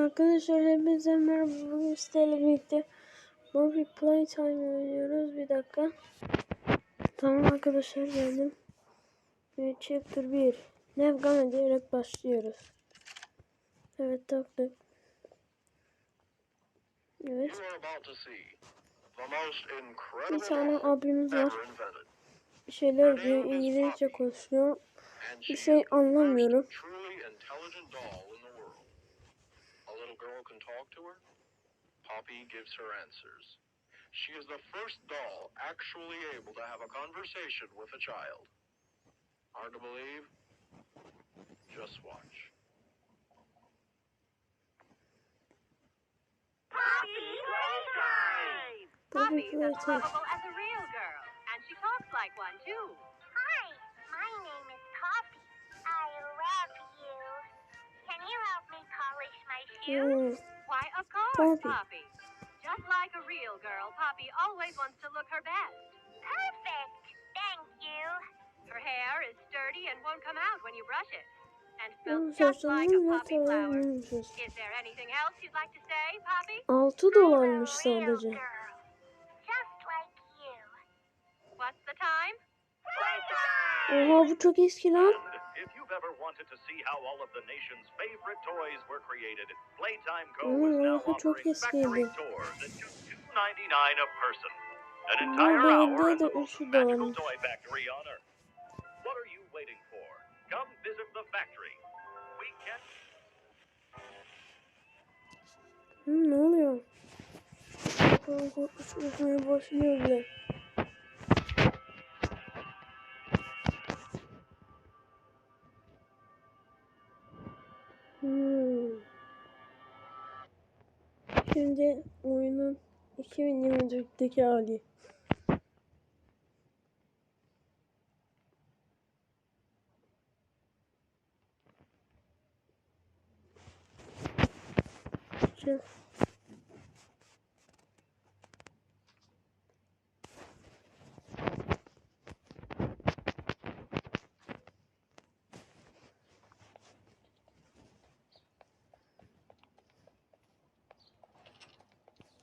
Arkadaşlar hepinize merhaba. Bugün sizlerle birlikte Bobby Playtime oynuyoruz. Bir dakika. Tamam arkadaşlar geldim. Evet, chapter 1. Nevgana diyerek başlıyoruz. Evet taktık. Evet. Bir tane abimiz var. Bir şeyler diyor. İngilizce konuşuyor. Bir şey anlamıyorum. Talk to her. Poppy gives her answers. She is the first doll actually able to have a conversation with a child. Hard to believe? Just watch. Poppy Playtime! Bobby Poppy's as Playtime. lovable as a real girl, and she talks like one too. Can you help me polish my shoes? Hmm. Why, of course, Poppy. Poppy. Just like a real girl, Poppy always wants to look her best. Perfect. Thank you. Her hair is sturdy and won't come out when you brush it, and smells just like a poppy flower. Is there anything else you'd like to say, Poppy? 6 I'm dolarmış sadece. Just like you. What's the time? Oha bu çok eski lan. And if you've ever wanted to see how all of the nation's favorite toys were created, Playtime Co. Hmm, is now offering factory tours at just $2.99 a person. An entire hour at the most magical dolarmış. toy factory on Earth. What are you waiting for? Come visit the factory. We can Hı, ne oluyor? Bakalım korkunç uçmaya başlıyor bile. Şimdi oyunun 2024'teki hali. Şimdi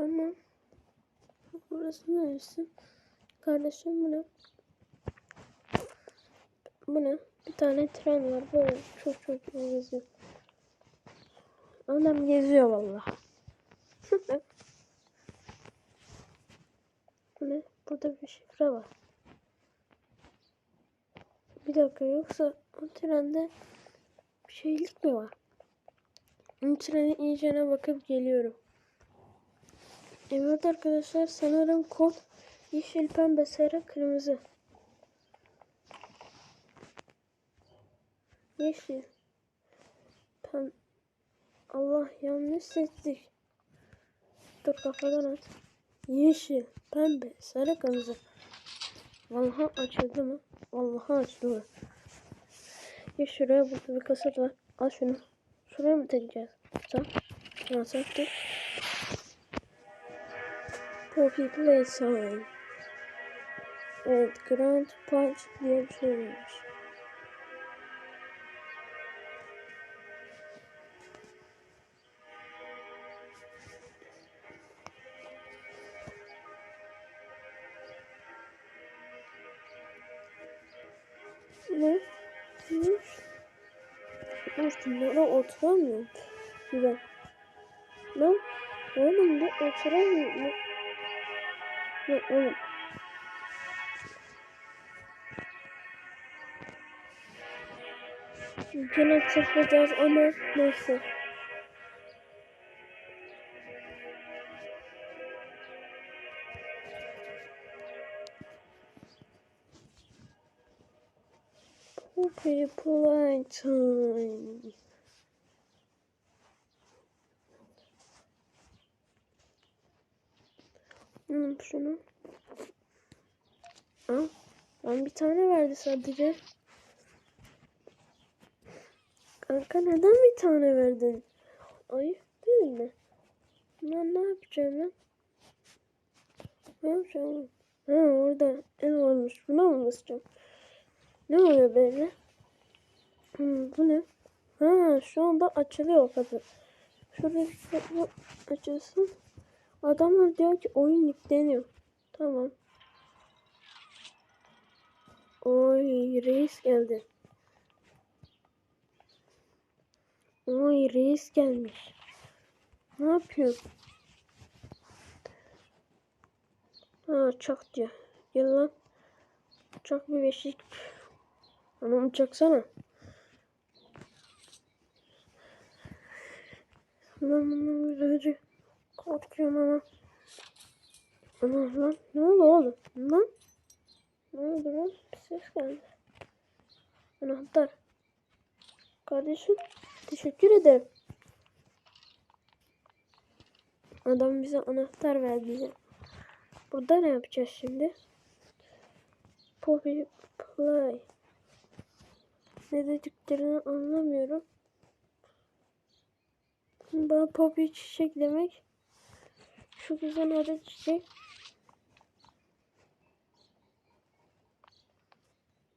Tamam. Burası neresi? Kardeşim bu ne? Bu ne? Bir tane tren var böyle çok çok geziyor. Adam geziyor vallahi. bu ne? Burada bir şifre var. Bir dakika yoksa o trende bir şeylik mi var? O trenin iyicene bakıp geliyorum. Evet arkadaşlar sanırım kod yeşil, pembe, sarı, kırmızı. Yeşil. Pem Allah yanlış seçtik. Dur kafadan at. Yeşil, pembe, sarı, kırmızı. Vallahi açıldı mı? Vallahi açıldı. Ya şuraya burada bir kaset var. Al şunu. Şuraya mı takacağız? Sen. Nasıl dur. Poppy Playtime. Evet, Grand Punch diye bir şey varmış. Ne? Ne? Üstünlere oturamıyorum. Güzel. Lan oğlum bu oturamıyor. Ne oğlum? Gene çıkacağız ama neyse. Poppy Playtime. Hmm, şunu. Al. Lan bir tane verdi sadece. Kanka neden bir tane verdin? Ayıp değil mi? Ben ne yapacağım ben? Ne yapacağım? Ha orada el varmış. Buna mı basacağım? Ne oluyor böyle? Hmm, bu ne? Ha şu anda açılıyor kapı. Şurada bir açılsın. Adamlar diyor ki oyun yükleniyor. Tamam. Oy reis geldi. Oy reis gelmiş. Ne yapıyorsun? Ha çak diyor. Gel lan. Çak bir beşik. Anamı çaksana. Lan bunu böyle korkuyorum ama. Ana lan ne oldu oğlum? Lan? Ne oldu lan? Bir ses geldi. Anahtar. Kardeşim teşekkür ederim. Adam bize anahtar verdi. Burada ne yapacağız şimdi? Poppy Play. Ne dediklerini anlamıyorum. Bana Poppy çiçek demek. Şu güzel adı çiçek.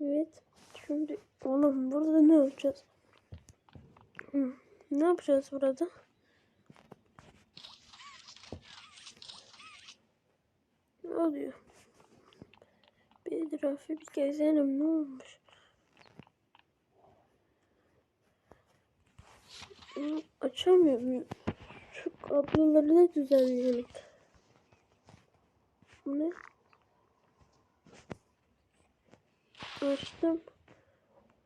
Evet. Şimdi oğlum burada ne yapacağız? Hı, Ne yapacağız burada? Ne oluyor? Bir etrafı bir gezelim ne olmuş? Açamıyorum. Şu kabloları da düzenleyelim. Bu ne? Açtım.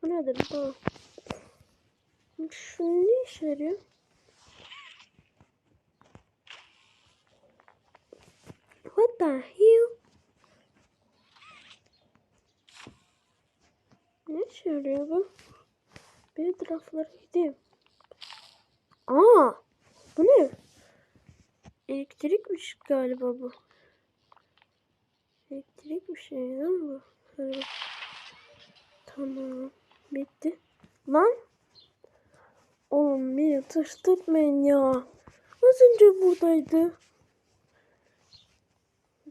Bu nedir bu? Şu ne işe yarıyor? What the hell? Ne işe yarıyor bu? Bir taraflara gideyim. Aa! Bu ne? Elektrikmiş galiba bu. Elektrik bir şey lan bu. Böyle. Tamam. Bitti. Lan! Oğlum beni tırstırtmayın ya. Az önce buradaydı.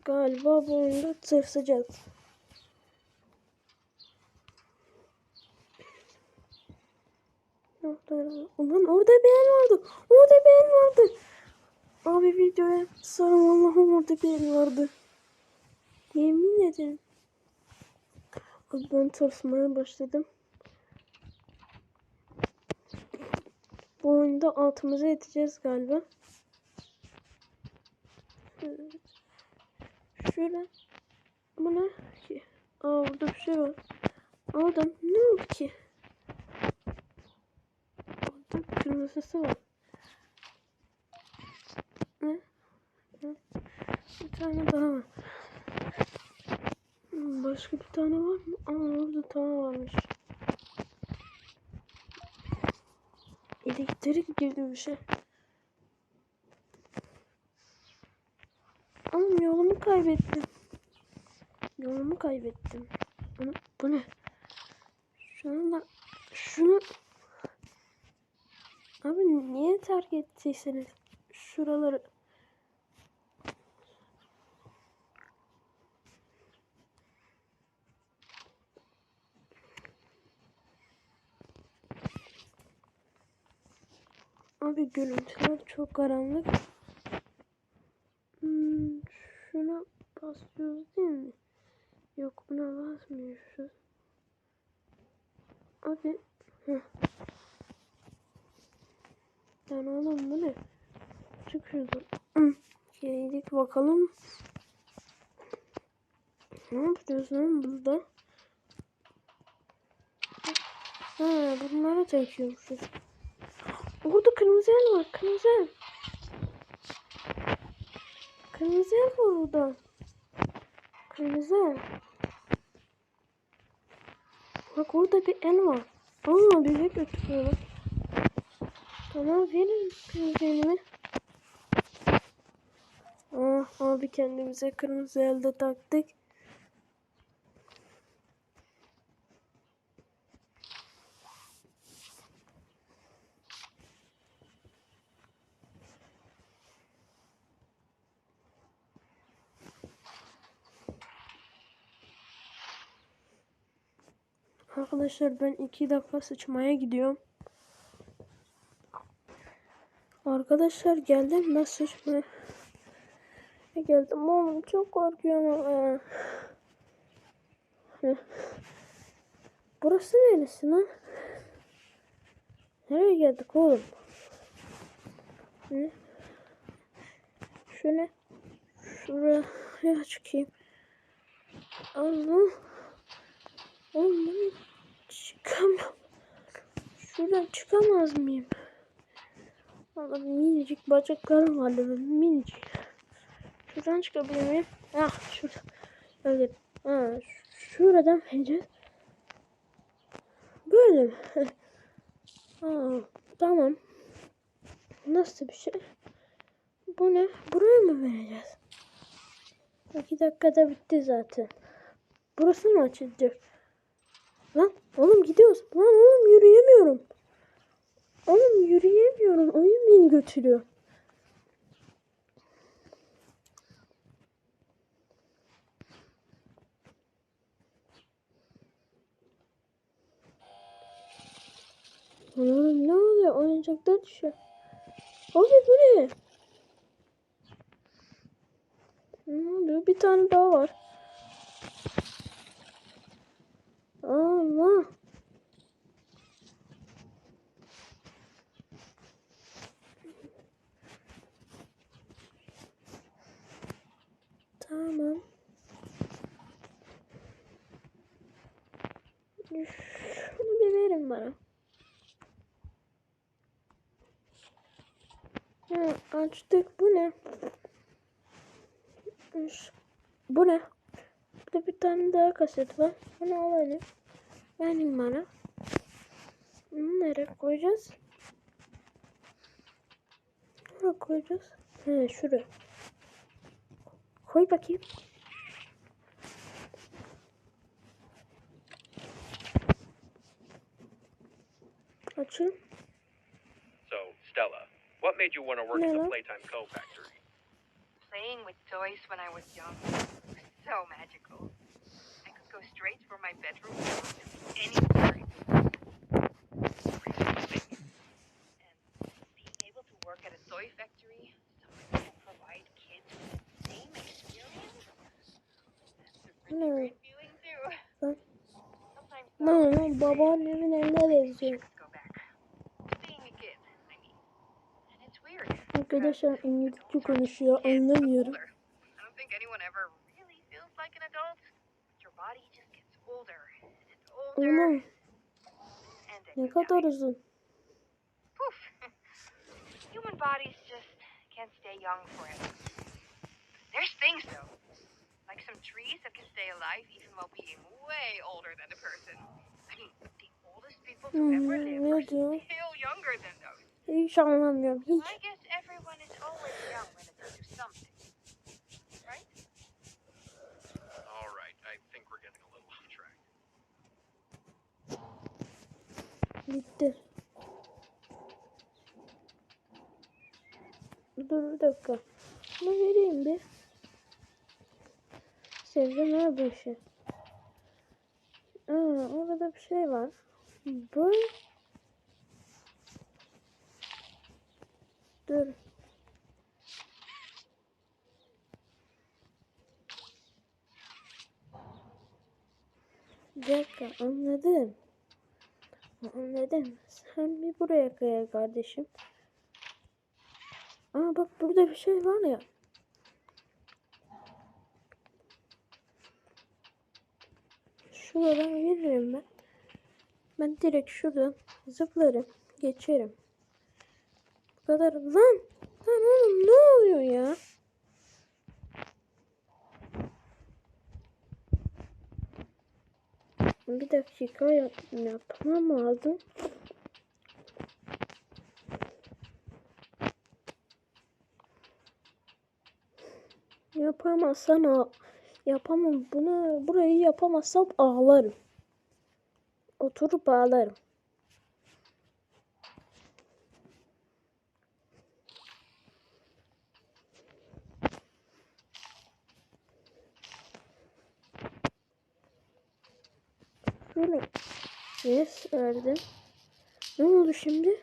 Galiba bu oyunda tırsacağız. Ulan orada bir el vardı. Orada bir el vardı. Abi videoya sarım Allah'ım orada bir vardı. Yemin ederim. Abi ben tırsmaya başladım. Bu oyunda altımıza yeteceğiz galiba. Şöyle. Bu ne ki? Aa burada bir şey var. Aldım. Ne oldu ki? Orada kırmızısı var. Ne? Ne? Bir tane daha var. Hmm, Başka bir tane var mı? Aa orada tane varmış. Elektrik gibi bir şey. Oğlum yolumu kaybettim. Yolumu kaybettim. Bunu, bu ne? Şunu da şunu Abi niye terk ettiyseniz şuraları Abi görüntüler çok karanlık. Hmm, şuna basıyoruz değil mi? Yok buna basmıyoruz. Abi. Heh. Lan oğlum bu ne? Çık şuradan. Hı. Geldik bakalım. Ne yapacağız lan burada? Ha bunları takıyormuşuz. Orada kırmızı el var. Kırmızı el. Kırmızı el var orada. Kırmızı el. Bak orada bir el var. Aa bize götürüyor. Tamam verin kırmızı elimi. Ah abi kendimize kırmızı elde taktık. Arkadaşlar ben iki dakika sıçmaya gidiyorum. Arkadaşlar geldim ben sıçmaya geldim oğlum çok korkuyorum. Burası neresi lan? Nereye geldik oğlum? Şöyle şuraya çıkayım. Allah. Oğlum çıkamam. Şuradan çıkamaz mıyım? Valla minicik bacaklarım var benim minicik. Şuradan çıkabilir miyim? Ah şurada. Evet. Ha, şuradan ineceğiz. Böyle mi? Aa, tamam. Nasıl bir şey? Bu ne? Buraya mı vereceğiz? İki dakikada bitti zaten. Burası mı açılacak? Lan oğlum gidiyoruz. Lan oğlum yürüyemiyorum. Oğlum yürüyemiyorum. Oyun beni götürüyor. Oğlum ne oluyor? Oyuncaklar düşüyor. Abi bu ne? Ne oluyor? Bir tane daha var. Allah. Tamam. Şunu bir verin bana. Ha, açtık. Bu ne? Bu ne? Burada bir tane daha kaset var. Bunu alalım. Verin bana. Bunu nereye koyacağız? Nereye koyacağız? He şuraya. Koy bakayım. Açın. So, Stella, what made you want to work at the Playtime Co. factory? Playing with toys when I was young was so magical go straight from my bedroom door to any. And being able to work at a toy factory, something that can provide kids with the same experience, that's a no. feeling too. Huh? No, no, Bob, I'm living another zoo. Arkadaşlar İngilizce konuşuyor. And then ne you kadar die. uzun. Poof. Human bodies just can't stay young forever. There's things though. Like some trees that can stay alive even while being way older than a person. I mean, the oldest people Hmm, ever live ne are diyor? still younger than those. Hiç anlamıyorum hiç. I guess everyone is always young relative to something. Bitti. Dur bir dakika. Bunu vereyim bir. Sevdim ha bu işi. Aa, orada bir şey var. Bu. Dur. Bir dakika anladım. Anladım. Sen bir buraya kaya kardeşim. Aa bak burada bir şey var ya. Şuradan veririm ben. Ben direkt şuradan zıplarım. Geçerim. Bu kadar. Lan! Lan oğlum ne oluyor ya? Bir dakika yap yapmam lazım. Yapamazsan ağ- yapamam bunu burayı yapamazsam ağlarım. Oturup ağlarım. Şöyle yes verdim. Ne oldu şimdi?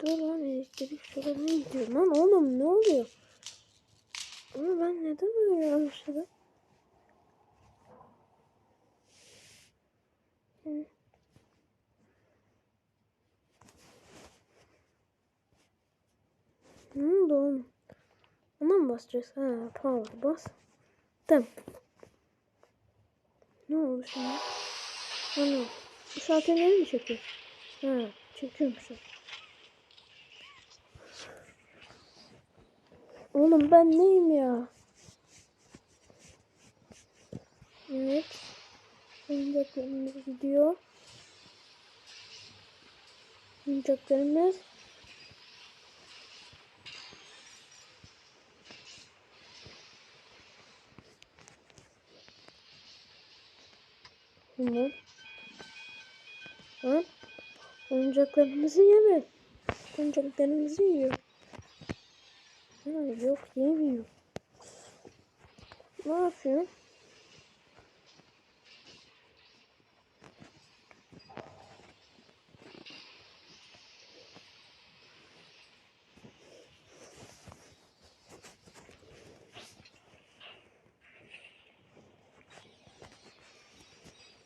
Dur lan elektrik şuradan gidiyor. Lan oğlum ne oluyor? Ama ben neden böyle başladım? Hı. Ne oldu oğlum? Ona mı basacağız? Ha, power bas. Tamam. Ne oldu şimdi? Ana. Bu saatleri mi çekiyor? Ha, çekiyormuşum. Oğlum ben neyim ya? Evet. Oyuncaklarımız gidiyor. Oyuncaklarımız. Tamam. Lan. Oyuncaklarımızı yeme. Oyuncaklarımızı yiyor. Ha, yok yemiyor. Ne yapıyor?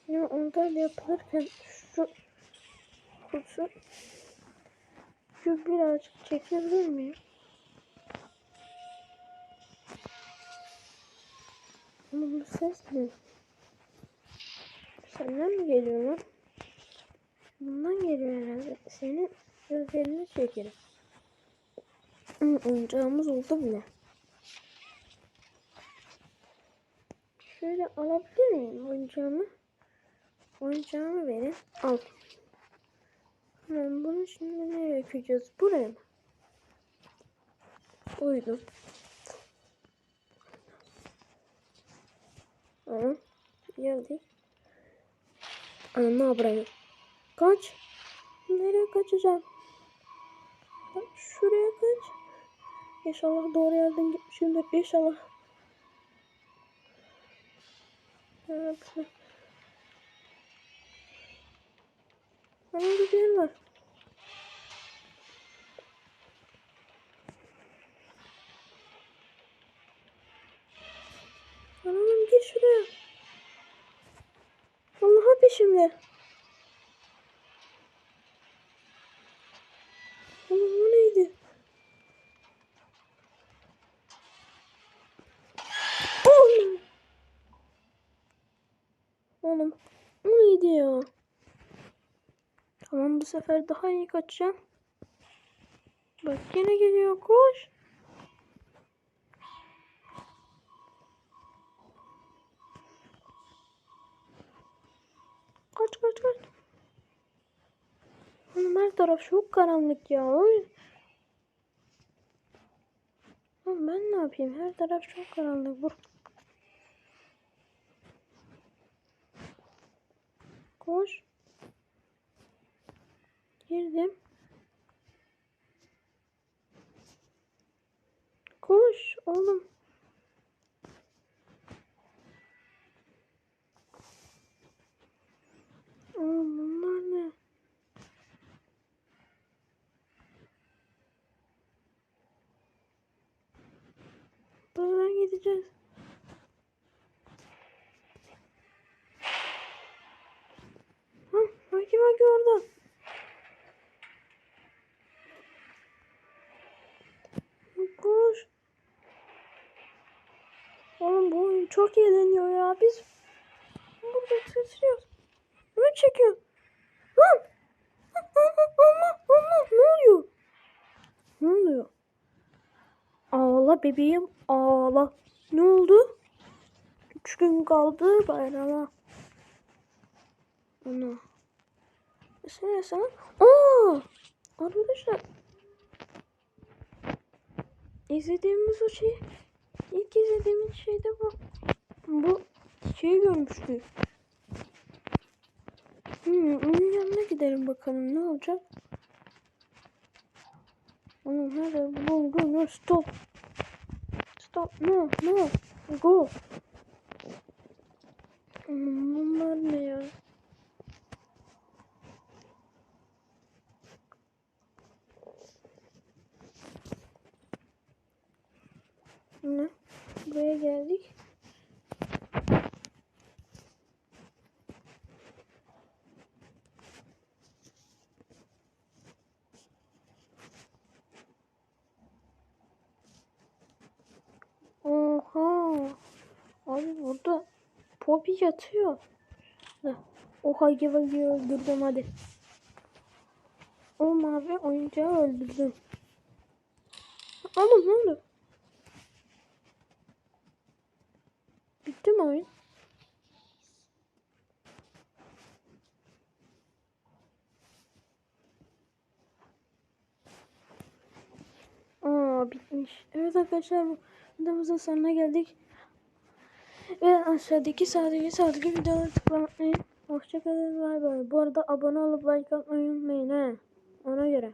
Ya ondan yapılırken şu kutu şu birazcık çekebilir miyim? Bu ses ne? Senden mi geliyor lan? Bundan geliyor herhalde. Senin gözlerini çekerim. Oyuncağımız oldu bile. Şöyle alabilir miyim oyuncağımı? Oyuncağımı verin. Al. Tamam bunu şimdi nereye koyacağız? Buraya mı? Koydum. Tamam. Geldik. Ana ne yapayım? Kaç. Nereye kaçacağım? Bak şuraya kaç. İnşallah doğru yerden gitmişimdir. İnşallah. Evet. Ana bir yer var. Anam gir şuraya. Allah'a peşimde. Oğlum o neydi? Oğlum. Oğlum o neydi ya? Tamam bu sefer daha iyi kaçacağım. Bak yine geliyor koş. Kaç kaç kaç. Oğlum her taraf çok karanlık ya. Oğlum ben ne yapayım? Her taraf çok karanlık. Vur. Koş. Girdim. Koş. Oğlum bunlar ne? Buradan gideceğiz. Hah, Haki Haki orada. Koş. Oğlum bu oyun çok eğleniyor ya. Biz burada titriyoruz. Ne çekiyor? Lan! Allah Allah ne oluyor? Ne oluyor? Ağla bebeğim ağla. Ne oldu? Üç gün kaldı bayrama. Ana. Sen sana. Aa! Arkadaşlar. İzlediğimiz o şey. İlk izlediğimiz şey de bu. Bu şeyi görmüştük. Hmm, onun yanına gidelim bakalım ne olacak. Oğlum nerede? No stop. Stop no no go. Bunlar Ne? Buraya geldik. Oha. Abi burada Poppy yatıyor. O Vagi'yi öldürdüm hadi. O mavi oyuncağı öldürdüm. Oğlum ne oldu? Bitti mi oyun? Aa bitmiş. Evet arkadaşlar bu videomuzun sonuna geldik. Ve aşağıdaki sağdaki sağdaki videoları tıklamayı. Hoşçakalın bay bay. Bu arada abone olup like atmayı unutmayın he. Ona göre.